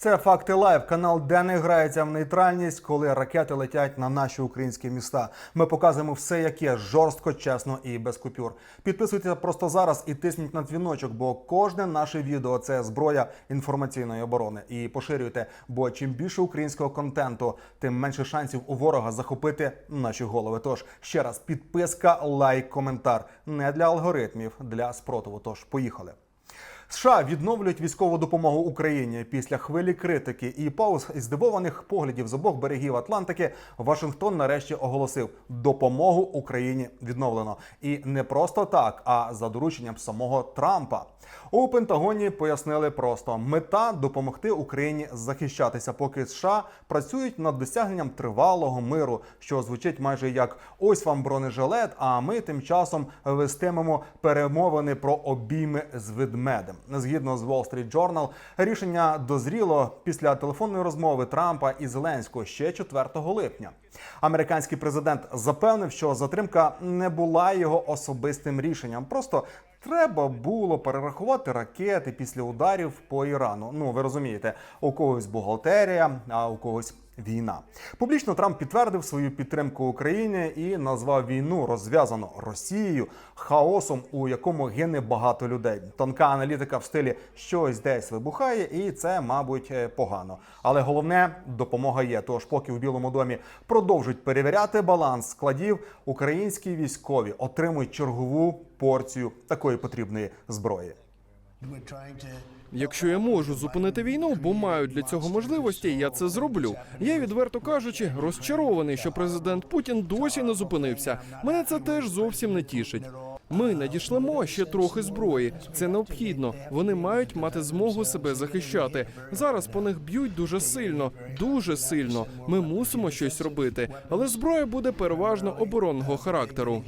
Це факти лайв, канал, де не грається в нейтральність, коли ракети летять на наші українські міста. Ми показуємо все, як є, жорстко, чесно і без купюр. Підписуйтеся просто зараз і тисніть на дзвіночок, бо кожне наше відео це зброя інформаційної оборони. І поширюйте, бо чим більше українського контенту, тим менше шансів у ворога захопити наші голови. Тож ще раз підписка, лайк, коментар не для алгоритмів, для спротиву. Тож поїхали. США відновлюють військову допомогу Україні після хвилі критики і пауз і здивованих поглядів з обох берегів Атлантики. Вашингтон нарешті оголосив допомогу Україні відновлено, і не просто так, а за дорученням самого Трампа. У Пентагоні пояснили просто мета допомогти Україні захищатися, поки США працюють над досягненням тривалого миру, що звучить майже як ось вам бронежилет. А ми тим часом вестимемо перемовини про обійми з ведмедем. Згідно з Wall Street Journal, рішення дозріло після телефонної розмови Трампа і Зеленського ще 4 липня. Американський президент запевнив, що затримка не була його особистим рішенням. Просто Треба було перерахувати ракети після ударів по Ірану. Ну ви розумієте, у когось бухгалтерія, а у когось війна. Публічно Трамп підтвердив свою підтримку Україні і назвав війну розв'язану Росією хаосом, у якому гине багато людей. Тонка аналітика в стилі щось десь вибухає, і це, мабуть, е, погано. Але головне допомога є. Тож, поки в Білому домі продовжують перевіряти баланс складів, українські військові отримують чергову порцію такої потрібної зброї. Якщо я можу зупинити війну, бо маю для цього можливості, я це зроблю. Я відверто кажучи, розчарований, що президент Путін досі не зупинився. Мене це теж зовсім не тішить. Ми надішлемо ще трохи зброї. Це необхідно. Вони мають мати змогу себе захищати. Зараз по них б'ють дуже сильно, дуже сильно. Ми мусимо щось робити, але зброя буде переважно оборонного характеру.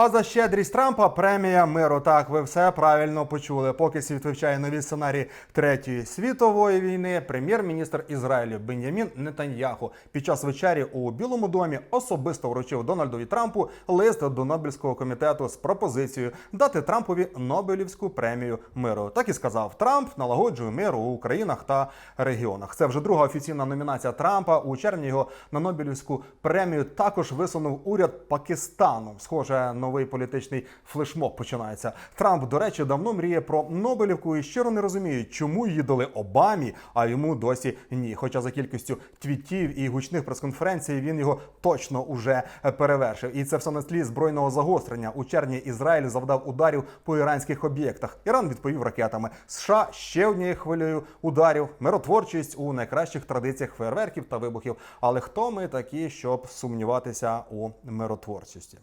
А за щедрість Трампа премія миру. Так, ви все правильно почули. Поки світ вивчає нові сценарії третьої світової війни, прем'єр-міністр Ізраїлю Бенямін Нетаньяху під час вечері у Білому домі особисто вручив Дональдові Трампу лист до Нобелівського комітету з пропозицією дати Трампові Нобелівську премію миру. Так і сказав Трамп налагоджує мир у країнах та регіонах. Це вже друга офіційна номінація Трампа. У червні його на Нобелівську премію також висунув уряд Пакистану. Схоже, новий політичний флешмоб починається. Трамп, до речі, давно мріє про Нобелівку і щиро не розуміє, чому її дали Обамі, а йому досі ні. Хоча за кількістю твітів і гучних прес-конференцій він його точно уже перевершив. І це все на тлі збройного загострення. У червні Ізраїль завдав ударів по іранських об'єктах. Іран відповів ракетами. США ще однією хвилею ударів. Миротворчість у найкращих традиціях фейерверків та вибухів. Але хто ми такі, щоб сумніватися у миротворчості?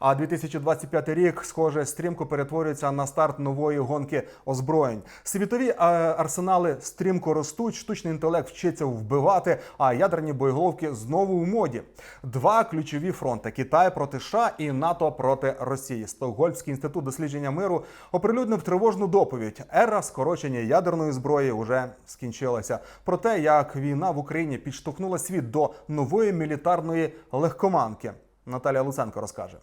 А 2025 рік, схоже, стрімко перетворюється на старт нової гонки озброєнь. Світові е, арсенали стрімко ростуть, штучний інтелект вчиться вбивати, а ядерні боєголовки знову у моді. Два ключові фронти: Китай проти США і НАТО проти Росії. Стокгольмський інститут дослідження миру оприлюднив тривожну доповідь. Ера скорочення ядерної зброї вже скінчилася. Про те, як війна в Україні підштовхнула світ до нової мілітарної легкоманки. Наталія Луценко розкаже.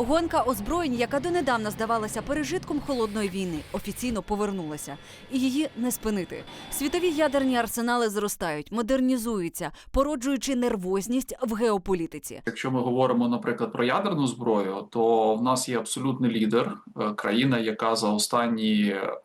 Гонка озброєнь, яка донедавна здавалася пережитком холодної війни, офіційно повернулася, і її не спинити. Світові ядерні арсенали зростають, модернізуються, породжуючи нервозність в геополітиці. Якщо ми говоримо, наприклад, про ядерну зброю, то в нас є абсолютний лідер, е, країна, яка за останні е,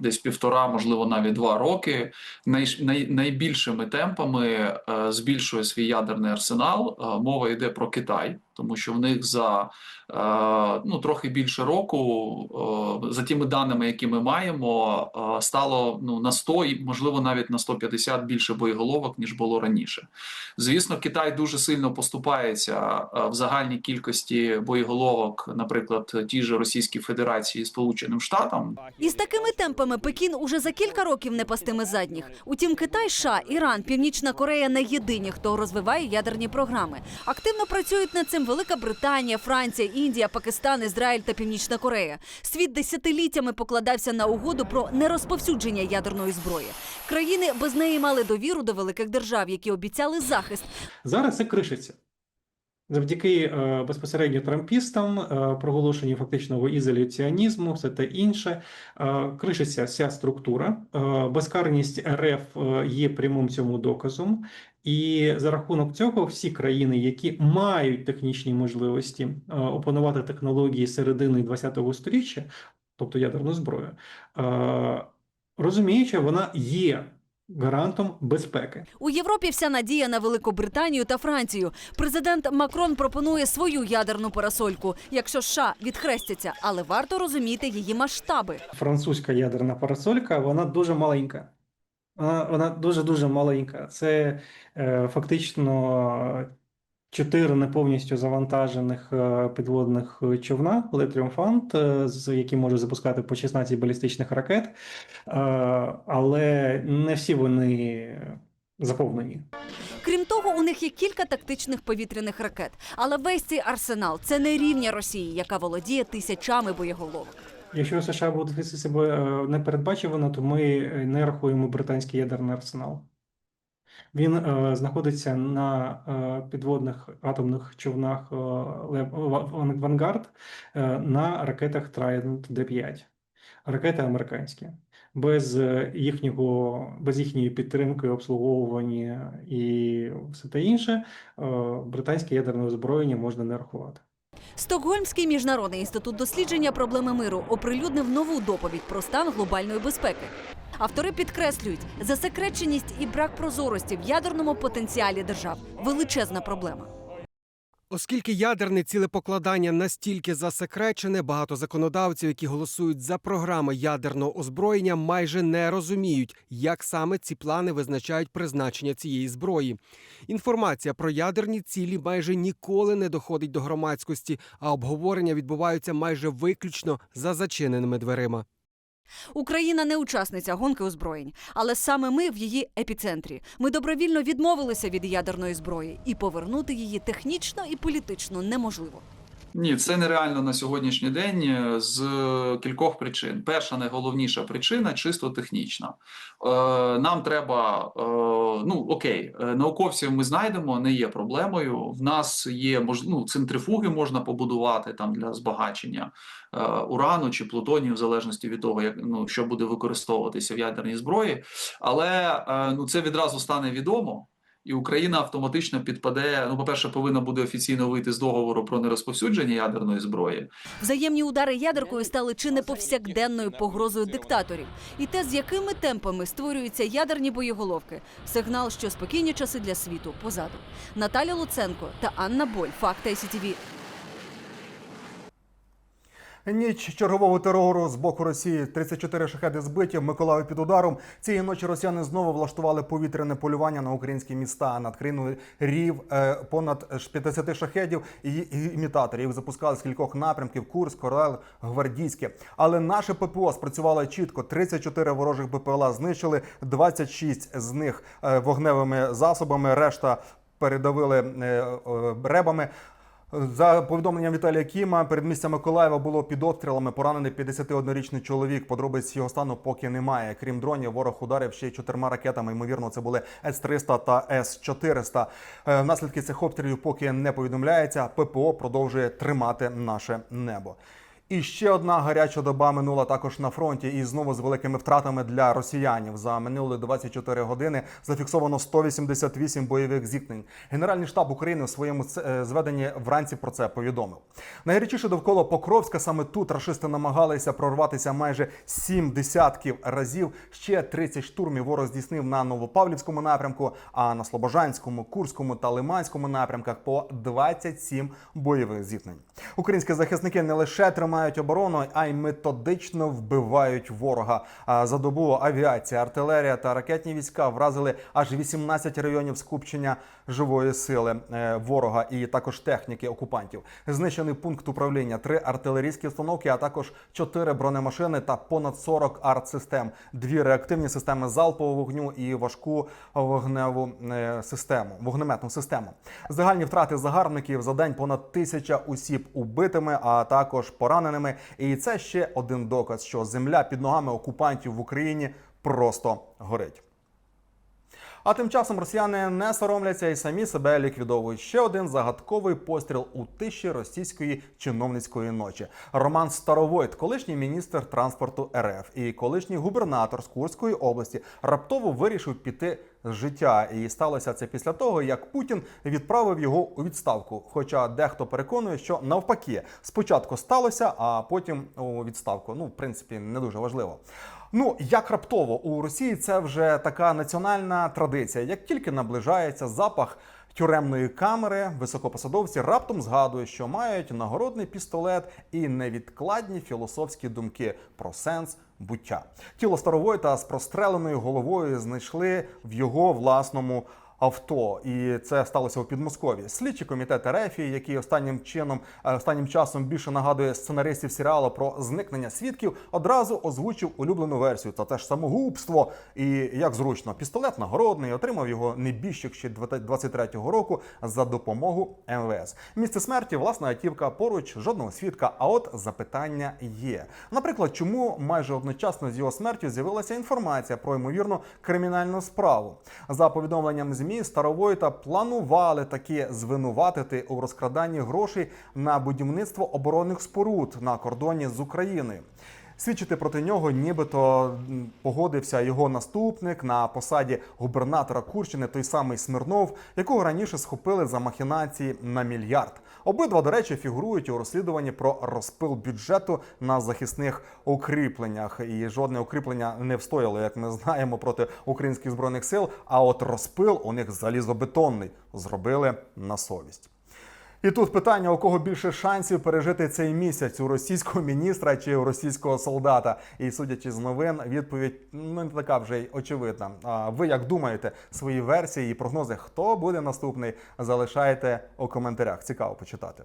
десь півтора, можливо, навіть два роки най, най, найбільшими темпами е, збільшує свій ядерний арсенал. Мова йде про Китай, тому що в них за е, ну трохи більше року, е, за тими даними, які ми маємо, е, стало ну на 100, і, можливо, навіть на 150 більше боєголовок ніж було раніше. Звісно, Китай дуже сильно поступається в загальній кількості боєголовок, наприклад, тій же Російській Федерації Сполученим Штатам. І з такими темпами Пекін уже за кілька років не пастиме задніх. Утім, Китай, США, Іран, Північна Корея не єдині, хто розвиває ядерні програми. Активно працюють над цим Велика Британія, Франція, Індія, Пакистан, Ізраїль та Північна Корея. Світ десятиліттями покладався на угоду про нерозповсюдження ядерної зброї. Країни без неї мали довіру до великих держав, які обіцяли захист. Зараз це кришиться. Завдяки е, безпосередньо трампістам, е, проголошенню фактичного ізоляціонізму, все те інше, е, кришиться вся структура. Безкарність РФ є прямим цьому доказом. І за рахунок цього всі країни, які мають технічні можливості опанувати технології середини ХХ століття, тобто ядерну зброю, розуміють, вона є гарантом безпеки. У Європі вся надія на Великобританію та Францію. Президент Макрон пропонує свою ядерну парасольку, якщо США відхрестяться, але варто розуміти її масштаби. французька ядерна парасолька, вона дуже маленька. Вона, вона дуже-дуже маленька. Це е, фактично чотири не повністю завантажених е, підводних човна «Ле Тріумфант», е, з які можуть запускати по 16 балістичних ракет, е, але не всі вони заповнені. Крім того, у них є кілька тактичних повітряних ракет. Але весь цей арсенал це не рівня Росії, яка володіє тисячами боєголовок. Якщо США будуть вести себе е, непередбачувано, то ми е, не рахуємо британський ядерний арсенал. Він е, знаходиться на е, підводних атомних човнах е, Вангард е, на ракетах Trident D5. Ракети американські. Без е, їхнього, без їхньої підтримки, обслуговування і все те інше, е, британське ядерне озброєння можна не рахувати. Стокгольмський міжнародний інститут дослідження проблеми миру оприлюднив нову доповідь про стан глобальної безпеки. Автори підкреслюють, засекреченість і брак прозорості в ядерному потенціалі держав величезна проблема. Оскільки ядерне цілепокладання настільки засекречене, багато законодавців, які голосують за програми ядерного озброєння, майже не розуміють, як саме ці плани визначають призначення цієї зброї. Інформація про ядерні цілі майже ніколи не доходить до громадськості, а обговорення відбуваються майже виключно за зачиненими дверима. Україна не учасниця гонки озброєнь, але саме ми в її епіцентрі. Ми добровільно відмовилися від ядерної зброї, і повернути її технічно і політично неможливо. Ні, це нереально на сьогоднішній день е, з кількох причин. Перша найголовніша причина чисто технічна. Е, нам треба, е, ну окей, е, науковців ми знайдемо, не є проблемою. В нас є ну, центрифуги можна побудувати там для збагачення е, урану чи плутонію, в залежності від того, як ну що буде використовуватися в ядерній зброї. Але е, ну це відразу стане відомо. І Україна автоматично підпаде. Ну, по-перше, повинна буде офіційно вийти з договору про нерозповсюдження ядерної зброї. Взаємні удари ядеркою стали чи не повсякденною погрозою диктаторів. І те, з якими темпами створюються ядерні боєголовки, сигнал, що спокійні часи для світу позаду. Наталя Луценко та Анна Боль. Факт СІТВ. Ніч чергового терору з боку Росії. 34 шахеди збиті. в Миколаїв під ударом. Цієї ночі росіяни знову влаштували повітряне полювання на українські міста. Над країною рів е, понад 50 шахедів і імітаторів. Їх запускали з кількох напрямків: Курськ, Орел, Гвардійське. Але наше ППО спрацювало чітко. 34 ворожих БПЛА знищили, 26 з них е, вогневими засобами. Решта передавили е, ребами. За повідомленням Віталія Кіма, передмістя Миколаєва було під обстрілами поранений 51-річний чоловік. Подробиць його стану поки немає. Крім дронів, ворог ударив ще й чотирма ракетами. Ймовірно, це були С-300 та С-400. Е, Наслідки цих обстрілів поки не повідомляється. ППО продовжує тримати наше небо. І ще одна гаряча доба минула також на фронті, і знову з великими втратами для росіянів. За минулі 24 години зафіксовано 188 бойових зіткнень. Генеральний штаб України у своєму е, зведенні вранці про це повідомив. Найгарячіше довкола Покровська саме тут рашисти намагалися прорватися майже сім десятків разів. Ще 30 штурмів ворог здійснив на Новопавлівському напрямку, а на Слобожанському, Курському та Лиманському напрямках по 27 бойових зіткнень. Українські захисники не лише тримають оборону, а й методично вбивають ворога. За добу авіація, артилерія та ракетні війська вразили аж 18 районів скупчення живої сили е, ворога і також техніки окупантів. Знищений пункт управління, три артилерійські установки, а також чотири бронемашини та понад 40 артсистем, дві реактивні системи залпового вогню і важку вогневу е, систему, вогнеметну систему. Загальні втрати загарбників за день понад тисяча осіб убитими, а також пораненими. І це ще один доказ, що земля під ногами окупантів в Україні просто горить. А тим часом росіяни не соромляться і самі себе ліквідовують. Ще один загадковий постріл у тиші російської чиновницької ночі. Роман Старовойт, колишній міністр транспорту РФ і колишній губернатор з Курської області, раптово вирішив піти з життя. І сталося це після того, як Путін відправив його у відставку. Хоча дехто переконує, що навпаки, спочатку сталося, а потім у відставку. Ну, в принципі, не дуже важливо. Ну, як раптово у Росії це вже така національна традиція. Як тільки наближається запах тюремної камери, високопосадовці раптом згадують, що мають нагородний пістолет і невідкладні філософські думки про сенс буття. Тіло старової та з простреленою головою знайшли в його власному. Авто, і це сталося у Підмосков'ї. Слідчий комітет РФ, який останнім чином е, останнім часом більше нагадує сценаристів серіалу про зникнення свідків, одразу озвучив улюблену версію. Це теж самогубство. І як зручно, пістолет нагородний отримав його небіжчик ще 23-го року за допомогу МВС. Місце смерті власна автівка поруч жодного свідка. А от запитання є. Наприклад, чому майже одночасно з його смертю з'явилася інформація про ймовірну кримінальну справу? За повідомленням ЗМІ Старовойта планували таки звинуватити у розкраданні грошей на будівництво оборонних споруд на кордоні з Україною. Свідчити проти нього, нібито погодився його наступник на посаді губернатора Курщини, той самий Смирнов, якого раніше схопили за махінації на мільярд. Обидва, до речі, фігурують у розслідуванні про розпил бюджету на захисних укріпленнях. І жодне укріплення не встояло, як ми знаємо, проти українських збройних сил. А от розпил у них залізобетонний зробили на совість. І тут питання: у кого більше шансів пережити цей місяць у російського міністра чи у російського солдата? І судячи з новин, відповідь ну не така вже й очевидна. А ви як думаєте свої версії і прогнози? Хто буде наступний? Залишайте у коментарях. Цікаво почитати.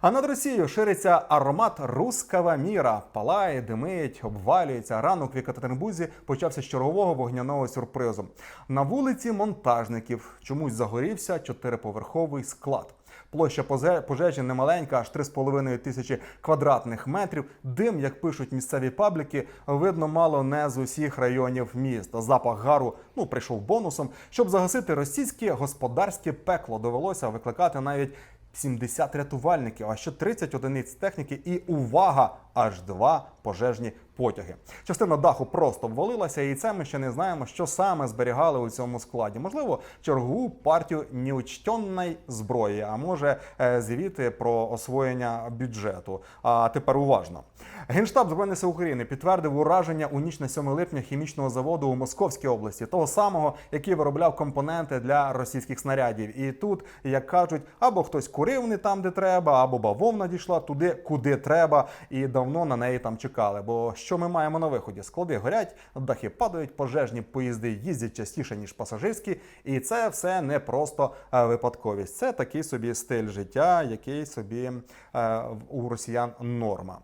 А над Росією шириться аромат рускава міра. Палає, димить, обвалюється. Ранок в Екатеринбурзі почався з чергового вогняного сюрпризу. На вулиці монтажників чомусь загорівся чотириповерховий склад. Площа пожежі немаленька, аж 3,5 тисячі квадратних метрів. Дим, як пишуть місцеві пабліки, видно мало не з усіх районів міста. Запах гару ну прийшов бонусом. Щоб загасити російське господарське пекло, довелося викликати навіть 70 рятувальників, а ще 30 одиниць техніки і увага! Аж два пожежні потяги. Частина даху просто обвалилася, і це ми ще не знаємо, що саме зберігали у цьому складі. Можливо, чергову партію неучтенної зброї, а може е, звіти про освоєння бюджету. А тепер уважно. Генштаб Збройних сил України підтвердив ураження у ніч на 7 липня хімічного заводу у Московській області, того самого, який виробляв компоненти для російських снарядів. І тут, як кажуть, або хтось курив не там, де треба, або бавовна дійшла туди, куди треба, і давно на неї там чекали. Бо що ми маємо на виході? Склади горять, дахи падають, пожежні поїзди їздять частіше ніж пасажирські, і це все не просто е, випадковість. Це такий собі стиль життя, який собі е, у росіян норма.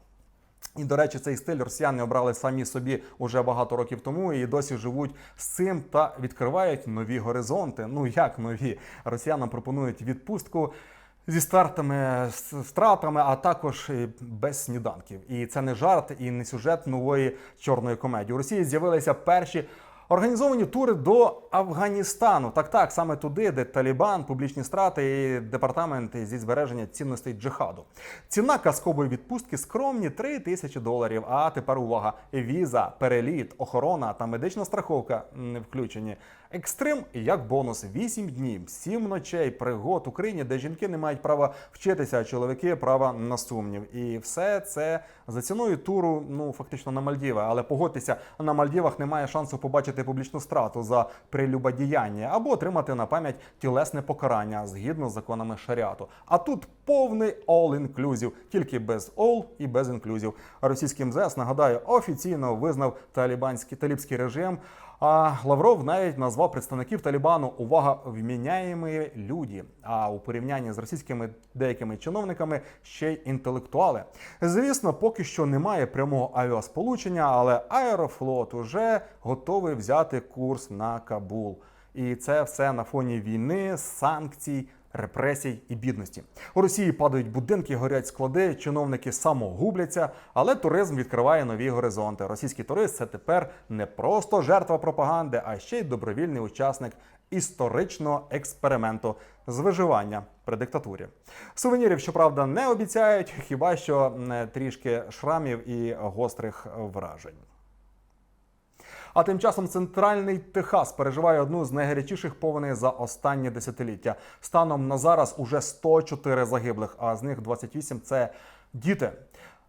І, до речі, цей стиль росіяни обрали самі собі уже багато років тому і досі живуть з цим та відкривають нові горизонти. Ну як нові? Росіянам пропонують відпустку. Зі стартами, стратами, а також без сніданків. І це не жарт і не сюжет нової чорної комедії. У Росії з'явилися перші Організовані тури до Афганістану. Так, так, саме туди, де Талібан, публічні страти і департаменти зі збереження цінностей джихаду. Ціна казкової відпустки скромні 3 тисячі доларів. А тепер увага: віза, переліт, охорона та медична страховка не включені. Екстрим як бонус 8 днів, 7 ночей, пригод Україні, де жінки не мають права вчитися, а чоловіки права на сумнів. І все це за ціною туру, ну фактично на Мальдіви. Але погодьтеся, на Мальдівах немає шансу побачити публічну страту за прелюбодіяння або отримати на пам'ять тілесне покарання згідно з законами шаріату. А тут повний all-inclusive, тільки без all і без інклюзів. Російський МЗС нагадаю офіційно визнав талібанський талібський режим. А Лавров навіть назвав представників Талібану увага вміняємі люди. А у порівнянні з російськими деякими чиновниками ще й інтелектуали. Звісно, поки що немає прямого авіасполучення, але Аерофлот уже готовий взяти курс на Кабул. І це все на фоні війни, санкцій. Репресій і бідності у Росії падають будинки, горять склади, чиновники самогубляться, але туризм відкриває нові горизонти. Російський турист це тепер не просто жертва пропаганди, а ще й добровільний учасник історичного експерименту з виживання при диктатурі. Сувенірів, щоправда, не обіцяють, хіба що трішки шрамів і гострих вражень. А тим часом центральний Техас переживає одну з найгарячіших повеней за останні десятиліття. Станом на зараз уже 104 загиблих, а з них 28 – це діти.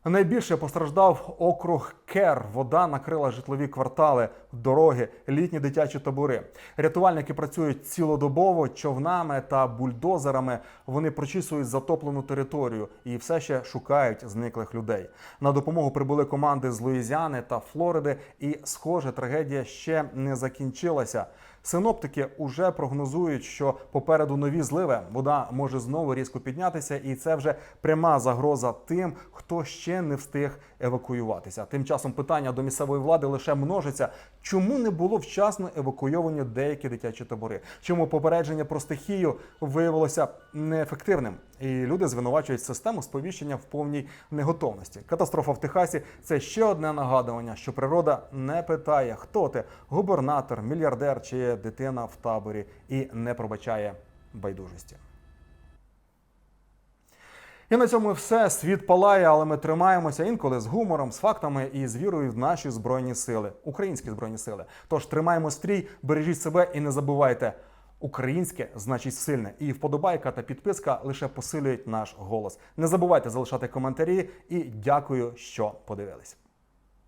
Найбільше постраждав округ Кер. Вода накрила житлові квартали, дороги, літні дитячі табори. Рятувальники працюють цілодобово човнами та бульдозерами. Вони прочісують затоплену територію і все ще шукають зниклих людей. На допомогу прибули команди з Луїзіани та Флориди, і, схоже, трагедія ще не закінчилася. Синоптики уже прогнозують, що попереду нові зливи. Вода може знову різко піднятися, і це вже пряма загроза тим, хто ще не встиг евакуюватися. Тим часом питання до місцевої влади лише множиться. Чому не було вчасно евакуйовані деякі дитячі табори? Чому попередження про стихію виявилося неефективним? І люди звинувачують систему сповіщення в повній неготовності. Катастрофа в Техасі це ще одне нагадування, що природа не питає, хто ти губернатор, мільярдер чи дитина в таборі, і не пробачає байдужості. І на цьому все. Світ палає, але ми тримаємося інколи з гумором, з фактами і з вірою в наші збройні сили, українські збройні сили. Тож тримаємо стрій, бережіть себе і не забувайте. Українське значить сильне, і вподобайка та підписка лише посилюють наш голос. Не забувайте залишати коментарі і дякую, що подивились.